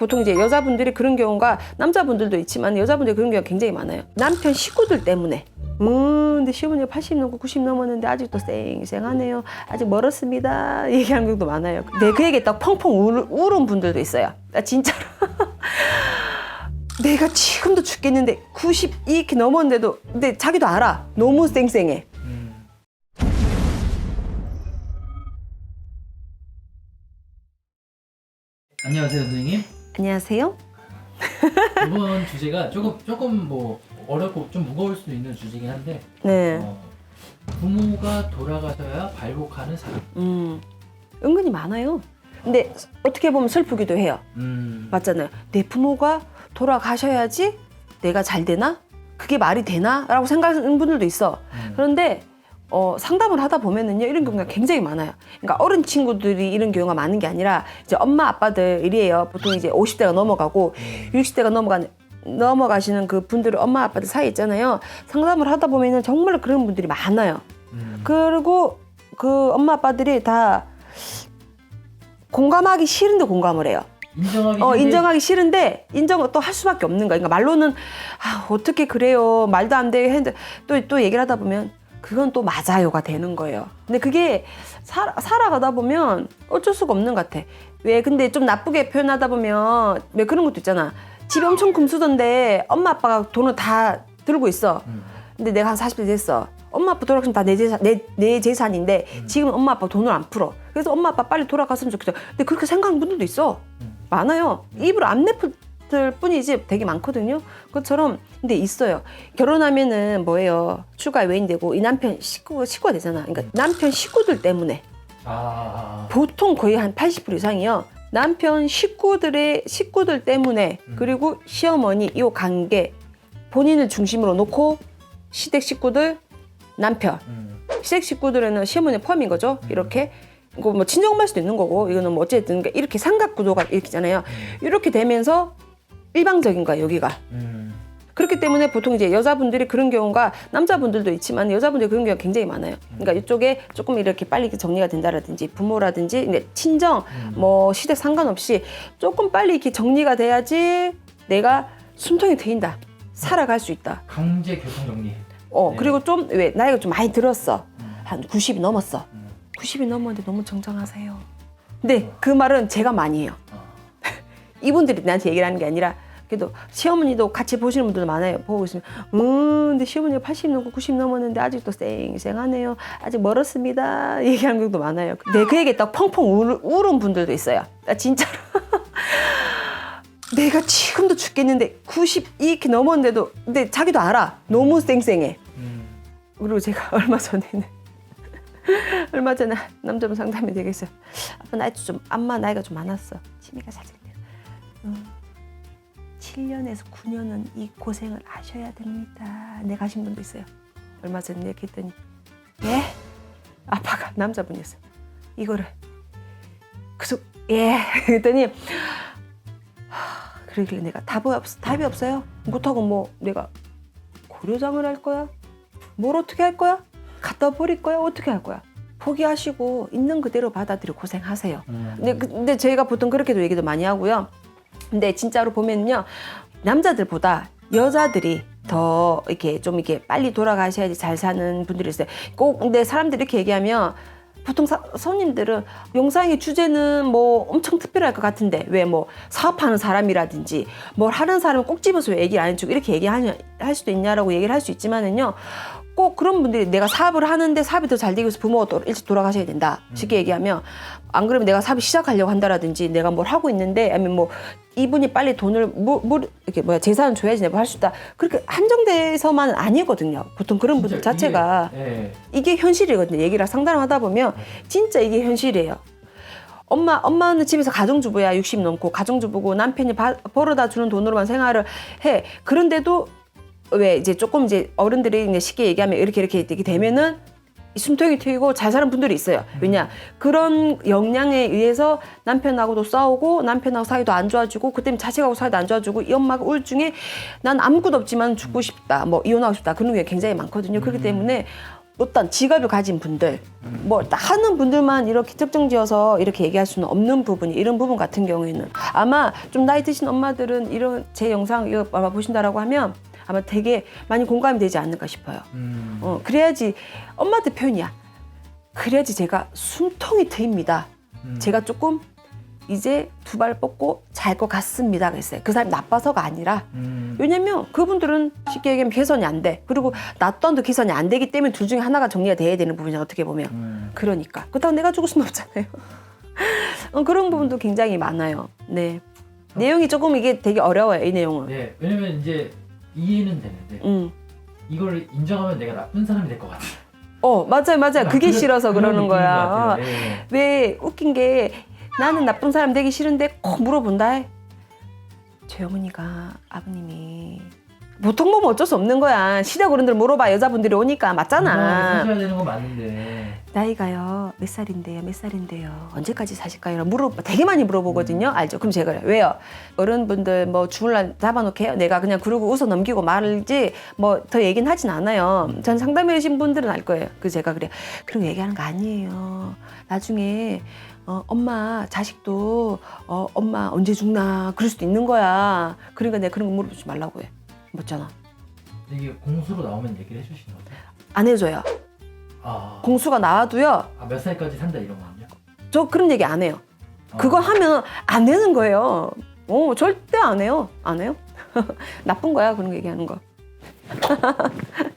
보통 이제 여자분들이 그런 경우가 남자분들도 있지만 여자분들이 그런 경우가 굉장히 많아요. 남편 식구들 때문에. 음, 근데 시어머니가 80 넘고 90 넘었는데 아직도 쌩쌩하네요. 아직 멀었습니다. 얘기하는 경우도 많아요. 네, 그 얘기 딱 펑펑 울, 울은 분들도 있어요. 나 진짜로. 내가 지금도 죽겠는데 90 이렇게 넘었는데도 근데 자기도 알아. 너무 쌩쌩해. 안녕하세요 선생님. 안녕하세요. 이번 주제가 조금 조금 뭐 어렵고 좀 무거울 수도 있는 주제긴 한데 네. 어, 부모가 돌아가셔야 발복하는 사람. 음. 은근히 많아요. 근데 어떻게 보면 슬프기도 해요. 음. 맞잖아요. 내 부모가 돌아가셔야지 내가 잘 되나? 그게 말이 되나? 라고 생각하는 분들도 있어. 음. 그런데 어, 상담을 하다 보면은요, 이런 경우가 굉장히 많아요. 그러니까 어른 친구들이 이런 경우가 많은 게 아니라 이제 엄마 아빠들이에요. 보통 이제 50대가 넘어가고 음. 60대가 넘어가 넘어가시는 그 분들 엄마 아빠들 사이 있잖아요. 상담을 하다 보면은 정말 그런 분들이 많아요. 음. 그리고 그 엄마 아빠들이 다 공감하기 싫은데 공감을 해요. 인정하기 어, 싫은데 인정하기 싫은데 인정을 또 할 수밖에 없는 거야. 그러니까 말로는 아, 어떻게 그래요. 말도 안 되게 했는데 또, 또 얘기를 하다 보면 그건 또 맞아요가 되는 거예요. 근데 그게 살, 살아가다 보면 어쩔 수가 없는 것 같아. 왜 근데 좀 나쁘게 표현하다 보면 왜 그런 것도 있잖아. 집이 엄청 금수던데 엄마 아빠가 돈을 다 들고 있어. 음. 근데 내가 한 40대 됐어. 엄마 아빠 돌아가시면 다 내 재산, 내, 내 재산인데 음. 지금 엄마 아빠 돈을 안 풀어. 그래서 엄마 아빠 빨리 돌아갔으면 좋겠어. 근데 그렇게 생각하는 분들도 있어. 음. 많아요. 입으로 안 내풀 뿐이지 되게 많거든요. 그것처럼 근데 있어요. 결혼하면은 뭐예요? 추가 외인 되고 이 남편 식구 식구가 되잖아. 그러니까 남편 식구들 때문에 아. 보통 거의 한 80% 이상이요. 남편 식구들의 식구들 때문에 음. 그리고 시어머니 이 관계 본인을 중심으로 놓고 시댁 식구들 남편 음. 시댁 식구들에는 시어머니 포함인 거죠. 이렇게 이거 뭐 친정말 수도 있는 거고 이거는 뭐 어쨌든 이렇게 삼각 구도가 이렇게 있잖아요. 이렇게 되면서 일방적인 거야 여기가. 음. 그렇기 때문에 보통 이제 여자분들이 그런 경우가 남자분들도 있지만 여자분들이 그런 경우가 굉장히 많아요. 그러니까 이쪽에 조금 이렇게 빨리 정리가 된다라든지 부모라든지 근데 친정 음. 뭐 시댁 상관없이 조금 빨리 이렇게 정리가 돼야지 내가 숨통이 트인다. 살아갈 수 있다. 강제 교통 정리. 어 네. 그리고 좀 왜 나이가 좀 많이 들었어. 음. 한 90이 넘었어. 음. 90이 넘었는데 너무 정정하세요. 근데 그 말은 제가 많이 해요. 어. 이분들이 나한테 얘기를 하는 게 아니라 그래도 시어머니도 같이 보시는 분들도 많아요. 보고 있으면 음 근데 시어머니가 80 넘고 90 넘었는데 아직도 쌩쌩하네요. 아직 멀었습니다. 얘기하는 경우도 많아요. 근데 그 얘기 딱 펑펑 울, 울은 분들도 있어요. 나 진짜로. 내가 지금도 죽겠는데 90 이렇게 넘었는데도 근데 자기도 알아. 너무 쌩쌩해. 음. 그리고 제가 얼마 전에는 얼마 전에 남자분 상담이 되겠어요. 아빠 나이도 좀 엄마 나이가 좀 많았어. 취미가 살짝 7년에서 9년은 이 고생을 하셔야 됩니다. 내가 하신 분도 있어요. 얼마 전에 이렇게 했더니 예? 아빠가 남자분이었어요. 이거를 그래서 예 그랬더니 하, 그러길래 내가 답이 없 답이 없어요. 못하고 뭐 내가 고려장을 할 거야? 뭘 어떻게 할 거야? 갖다 버릴 거야? 어떻게 할 거야? 포기하시고 있는 그대로 받아들여 고생하세요. 음. 근데, 그- 근데 저희가 보통 그렇게도 얘기도 많이 하고요. 근데 진짜로 보면요. 남자들보다 여자들이 더 이렇게 좀 이렇게 빨리 돌아가셔야지 잘 사는 분들이 있어요. 꼭 근데 사람들이 이렇게 얘기하면 보통 사- 손님들은 영상의 주제는 뭐 엄청 특별할 것 같은데 왜 뭐 사업하는 사람이라든지 뭘 하는 사람은 꼭 집어서 왜 얘기를 안 해주고 이렇게 얘기하냐 할 수도 있냐라고 얘기를 할 수 있지만은요 꼭 그런 분들이 내가 사업을 하는데 사업이 더 잘 되기 위해서 부모가 또 일찍 돌아가셔야 된다 쉽게 얘기하면 안 그러면 내가 사업을 시작하려고 한다라든지 내가 뭘 하고 있는데 아니면 뭐 이분이 빨리 돈을 뭐, 뭐 이렇게 뭐야 재산을 줘야지 내가 할수 있다 그렇게 한정돼서만은 아니거든요 보통 그런 분들 자체가 이게, 예. 이게 현실이거든요. 얘기를 상담을 하다 보면 진짜 이게 현실이에요. 엄마 엄마는 집에서 가정주부야 60 넘고 가정주부고 남편이 바- 벌어다 주는 돈으로만 생활을 해. 그런데도 왜 이제 조금 이제 어른들이 이제 쉽게 얘기하면 이렇게 이렇게 이렇게 되면은 숨통이 트이고 잘 사는 분들이 있어요. 왜냐 그런 역량에 의해서 남편하고도 싸우고 남편하고 사이도 안 좋아지고 그때문에 자식하고 사이도 안 좋아지고 이 엄마가 우울증에 난 아무것도 없지만 죽고 싶다, 뭐 이혼하고 싶다 그런 게 굉장히 많거든요. 그렇기 때문에 어떤 직업을 가진 분들, 음. 뭐 하는 분들만 이렇게 특정지어서 이렇게 얘기할 수는 없는 부분이 이런 부분 같은 경우에는 아마 좀 나이 드신 엄마들은 이런 제 영상 이거 아마 보신다라고 하면 아마 되게 많이 공감이 되지 않을까 싶어요. 음. 어, 그래야지 엄마들 표현이야. 그래야지 제가 숨통이 트입니다. 음. 제가 조금 이제 두 발 뻗고 잘 것 같습니다. 그랬어요. 그 사람이 나빠서가 아니라 음. 왜냐면 그분들은 쉽게 얘기하면 개선이 안 돼. 그리고 나 또한도 개선이 안 되기 때문에 둘 중에 하나가 정리가 돼야 되는 부분이야 어떻게 보면. 음. 그러니까 그렇다고 내가 죽을 수는 없잖아요. 어, 그런 부분도 굉장히 많아요. 네. 내용이 조금 이게 되게 어려워요 이 내용은. 네, 왜냐면 이제 이해는 되는데 음. 이걸 인정하면 내가 나쁜 사람이 될 것 같아. 어 맞아요 맞아요. 그게 싫어서 그러는 거야. 같아요. 네. 왜 웃긴 게 나는 나쁜 사람 되기 싫은데 꼭 물어본다. 제 어머니가 아버님이 보통 보면 어쩔 수 없는 거야. 시댁 어른들 물어봐. 여자분들이 오니까. 맞잖아. 사셔야 되는 건 맞는데. 나이가요. 몇 살인데요? 몇 살인데요? 언제까지 사실까요? 물어 되게 많이 물어보거든요. 알죠? 그럼 제가 그래요. 왜요? 어른분들 뭐날 잡아놓게요? 내가 그냥 그러고 웃어 넘기고 말지 뭐 더 얘기는 하진 않아요. 전 상담해 주신 분들은 알 거예요. 그 제가 그래 그런 얘기하는 거 아니에요. 나중에 어, 엄마 자식도 어, 엄마 언제 죽나 그럴 수도 있는 거야. 그러니까 내가 그런 거 물어보지 말라고 해 맞잖아 이게 공수로 나오면 얘기를 해주시는 거죠? 안 해줘요 아, 공수가 나와도요 아, 몇 살까지 산다 이런 거요? 저 그런 얘기 안 해요 그거 하면 안 되는 거예요. 어, 절대 안 해요. 안 해요. 나쁜 거야, 그런 거 얘기하는 거.